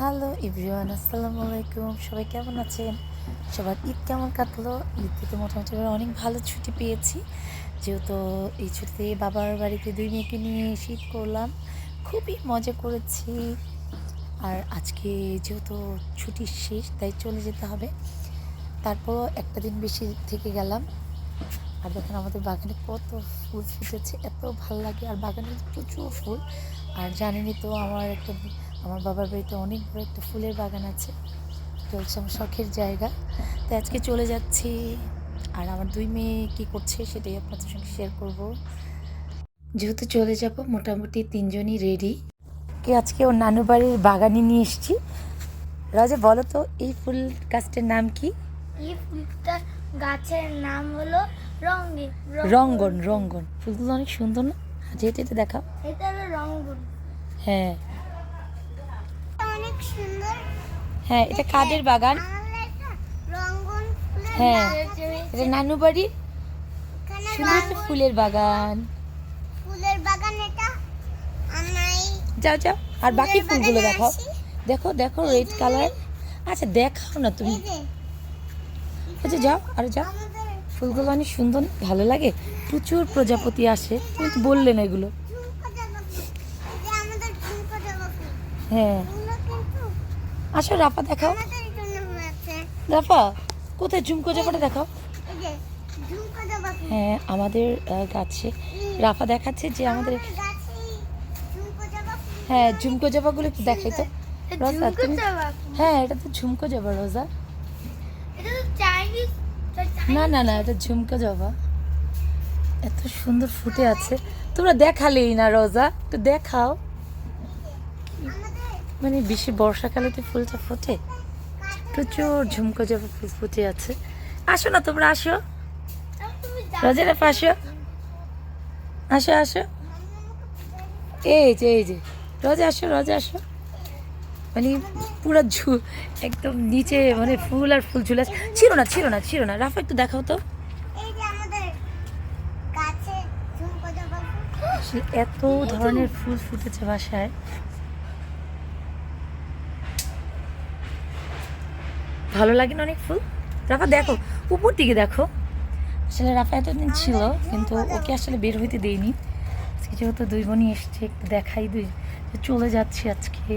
Hello everyone আসসালামু আলাইকুম সবাই কেমন আছেন? সবার ঈদ কেমন কাটলো? ঈদ থেকে মোটামুটি আমরা অনেক ভালো ছুটি পেয়েছি। যেহেতু এই ছুটিতে বাবার বাড়িতে দুই মেয়েকে নিয়ে শীত করলাম। খুবই মজা করেছি। আর আজকে যেহেতু ছুটি শেষ, তাই চলে যেতে হবে। তারপরও একটা দিন বেশি থেকে গেলাম। আর দেখেন আমাদের বাগানে কত ফুল ফুটেছে, এত ভালো লাগে। আর বাগানে প্রচুর ফুল। আর জানেনই তো, আমার একটা আমার বাবার বাড়িতে অনেক বড় একটা ফুলের বাগান আছে। চলছে আমার শখের জায়গা। তো আজকে চলে যাচ্ছি। আর আমার দুই মেয়ে কী করছে সেটাই আপনাদের সঙ্গে শেয়ার করব। যেহেতু চলে যাব মোটামুটি তিনজনই রেডি কি আজকে ওর নানু বাড়ির বাগানে নিয়ে এসেছি। রাজা বলো তো এই ফুল গাছটার নাম কি? এই ফুলটা গাছের নাম হলো রঙ্গি রঙ্গন রঙ্গন। ফুলগুলো অনেক সুন্দর না? যেহেতু এটা দেখাও। এটা হলো রঙ্গন। হ্যাঁ। অনেক সুন্দর হ্যাঁ এটা কাদের বাগান? রঙ্গন হ্যাঁ। এটা নানু এখানে সুন্দর ফুলের বাগান। ফুলের বাগান এটা। যাও যাও আর বাকি ফুলগুলো দেখাও। দেখো দেখো রেড কালার আচ্ছা দেখাও না তুমি। আচ্ছা যাও আর যাও। ফুলগুলো অনেক সুন্দর ভালো লাগে। প্রচুর প্রজাপতি আসে। তুমি তো বললে না এগুলো হ্যাঁ। আসো রাফা দেখাও। রাফা কোথায়? ঝুমকো জামাটা দেখাও। হ্যাঁ আমাদের গাছে। রাফা দেখাচ্ছে যে আমাদের হ্যাঁ ঝুমকো জবাগুলো একটু দেখাই তো। রোজা তুমি হ্যাঁ এটা তো ঝুমকো জবা রোজা। না না না এটা ঝুমকো জবা। এত সুন্দর ফুটে আছে। তোমরা দেখালেই না রোজা। একটু দেখাও। মানে বেশি বর্ষাকালে তো ফুলটা ফোটে। প্রচুর ঝুমকো জবা ফুল ফুটে আছে। আসো না তোমরা আসো। তুমি আসো আসো আসো। এই যে এই যে। রোজা আসো রোজা আসো। মানে পুরো ঝু একদম নিচে মানে ফুল আর ফুল ঝুলে ছিল না ছিল না ছিল না। রাফা একটু দেখাও তো। এত ধরনের ফুল ফুটেছে বাসায়। ভালো লাগে না অনেক ফুল। রাফা দেখো উপর দিকে দেখো। আসলে রাফা এতদিন ছিল কিন্তু ওকে আসলে বের হইতে দেয়নি আজকে যেহেতু দুই বোনই এসছে একটু দেখাই দুই চলে যাচ্ছি আজকে।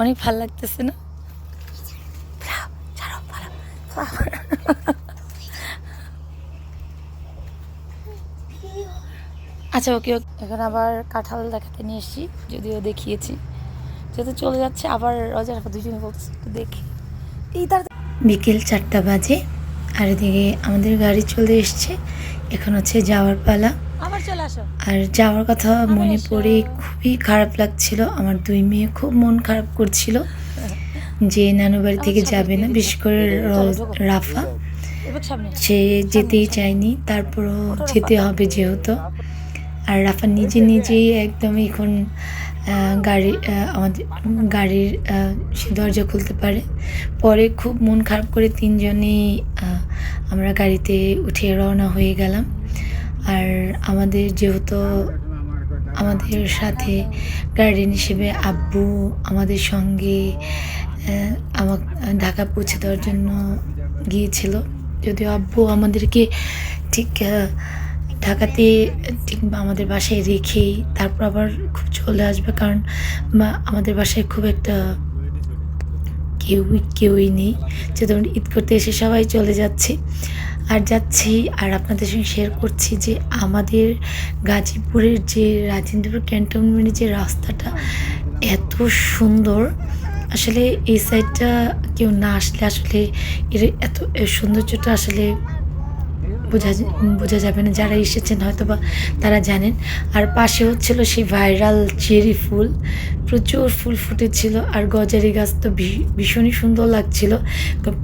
অনেক ভালো লাগতেছে না? ছাড়ো। আচ্ছা ওকে ওকে। এখন আবার কাঁঠাল দেখাতে নিয়ে এসেছি যদিও দেখিয়েছি। যেহেতু চলে যাচ্ছে আবার রজার দুজনে বলছে একটু দেখি। এই তার বিকেল চারটা বাজে আর এদিকে আমাদের গাড়ি চলে এসছে। এখন হচ্ছে যাওয়ার পালা। আবার চলে আসো। আর যাওয়ার কথা মনে পড়ে খুবই খারাপ লাগছিল। আমার দুই মেয়ে খুব মন খারাপ করছিল যে নানু বাড়ি থেকে যাবে না বিশেষ করে রাফা। সে যেতেই চায়নি তারপরও যেতে হবে যেহেতু। আর রাফা নিজে নিজেই একদম এখন গাড়ি আমাদের গাড়ির সে দরজা খুলতে পারে। পরে খুব মন খারাপ করে তিনজনেই আমরা গাড়িতে উঠে রওনা হয়ে গেলাম। আর আমাদের যেহেতু আমাদের সাথে গার্ডেন হিসেবে আব্বু আমাদের সঙ্গে আমার ঢাকা পৌঁছে দেওয়ার জন্য গিয়েছিল। যদিও আব্বু আমাদেরকে ঠিক ঢাকাতে ঠিক আমাদের বাসায় রেখেই তারপর আবার খুব চলে আসবে কারণ বা আমাদের বাসায় খুব একটা কেউ কেউই নেই। যে ধরুন ঈদ করতে এসে সবাই চলে যাচ্ছে। আর যাচ্ছি, আর আপনাদের সঙ্গে শেয়ার করছি যে আমাদের গাজীপুরের যে রাজেন্দ্রপুর ক্যান্টনমেন্টের যে রাস্তাটা এত সুন্দর। আসলে এই সাইডটা কেউ না আসলে আসলে এর এত সৌন্দর্যটা আসলে বোঝা বোঝা যাবে না, যারা এসেছেন হয়তো বা তারা জানেন। আর পাশে হচ্ছিল সেই ভাইরাল চেরি ফুল, প্রচুর ফুল ফুটেছিল, আর গজারি গাছ তো ভীষণই সুন্দর লাগছিল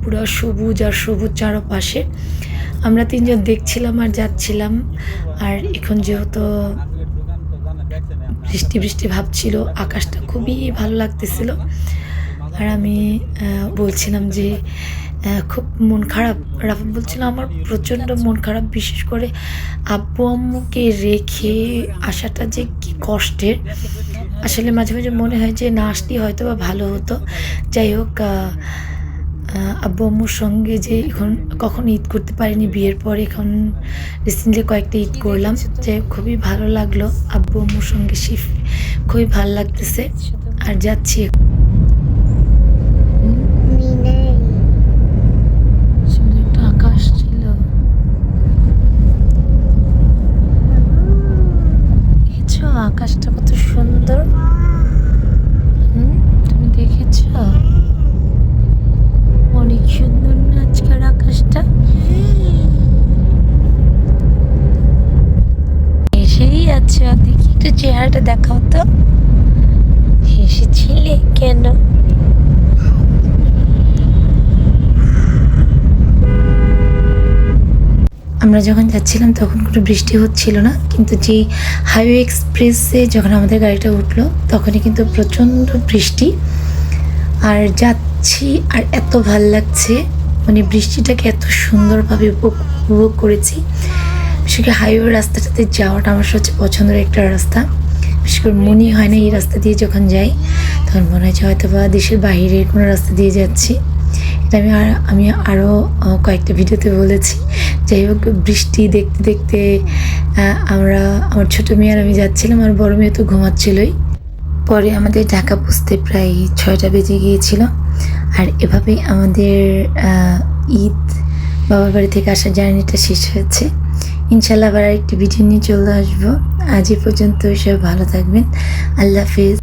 পুরো সবুজ আর সবুজ চারপাশে। আমরা তিনজন দেখছিলাম আর যাচ্ছিলাম, আর এখন যেহেতু বৃষ্টি বৃষ্টি ভাবছিল আকাশটা খুবই ভালো লাগতেছিল। আর আমি বলছিলাম যে খুব মন খারাপ। রাফা বলছিল, আমার প্রচণ্ড মন খারাপ, বিশেষ করে আব্বু আম্মুকে রেখে আসাটা যে কি কষ্টের। আসলে মাঝে মাঝে মনে হয় যে না আসলেই হয়তো বা ভালো হতো। যাই হোক আব্বু আম্মুর সঙ্গে যে এখন কখনো ঈদ করতে পারিনি, বিয়ের পর এখন রিসেন্টলি কয়েকটা ঈদ করলাম। যে খুবই ভালো লাগল আব্বু আম্মুর সঙ্গে শিফ খুবই ভালো লাগতেছে। আর যাচ্ছি মিনারি সুন্দর একটা আকাশ ছিল দেখেছ আকাশটা কত সুন্দর হুম, তুমি দেখেছ অনেক সুন্দর না আজকের আকাশটা এসেই আছো দেখি, একটু চেহারাটা দেখাও তো। হেসেছিলে কেন? আমরা যখন যাচ্ছিলাম তখন কোনো বৃষ্টি হচ্ছিল না, কিন্তু যেই হাইওয়ে এক্সপ্রেসে যখন আমাদের গাড়িটা উঠল, তখনই কিন্তু প্রচণ্ড বৃষ্টি। আর যাচ্ছি, আর এত ভালো লাগছে মানে বৃষ্টিটাকে এত সুন্দরভাবে উপভোগ করেছি। বিশেষ হাইওয়ে রাস্তাটাতে যাওয়াটা আমার সবচেয়ে পছন্দের একটা রাস্তা। বিশেষ করে মনে হয় না এই রাস্তা দিয়ে যখন যাই, তখন মনে হয় হয়তো বা দেশের বাইরের কোনো রাস্তা দিয়ে যাচ্ছি। এটা আমি আর, আমি আরও কয়েকটা ভিডিওতে বলেছি। যাই হোক, বৃষ্টি দেখতে দেখতে আমরা, আমার ছোটো মেয়ে আর আমি যাচ্ছিলাম, আর বড় মেয়ে তো ঘুমাচ্ছিলই। পরে আমাদের ঢাকা পৌঁছতে প্রায় ছয়টা বেজে গিয়েছিল। আর এভাবেই আমাদের ঈদ, বাবার বাড়ি থেকে আসার জার্নিটা শেষ হয়েছে। ইনশাল্লাহ আবার একটি ভিডিও নিয়ে চলে আসব। আজ এ পর্যন্ত সব ভালো থাকবেন। আল্লাহ হাফিজ।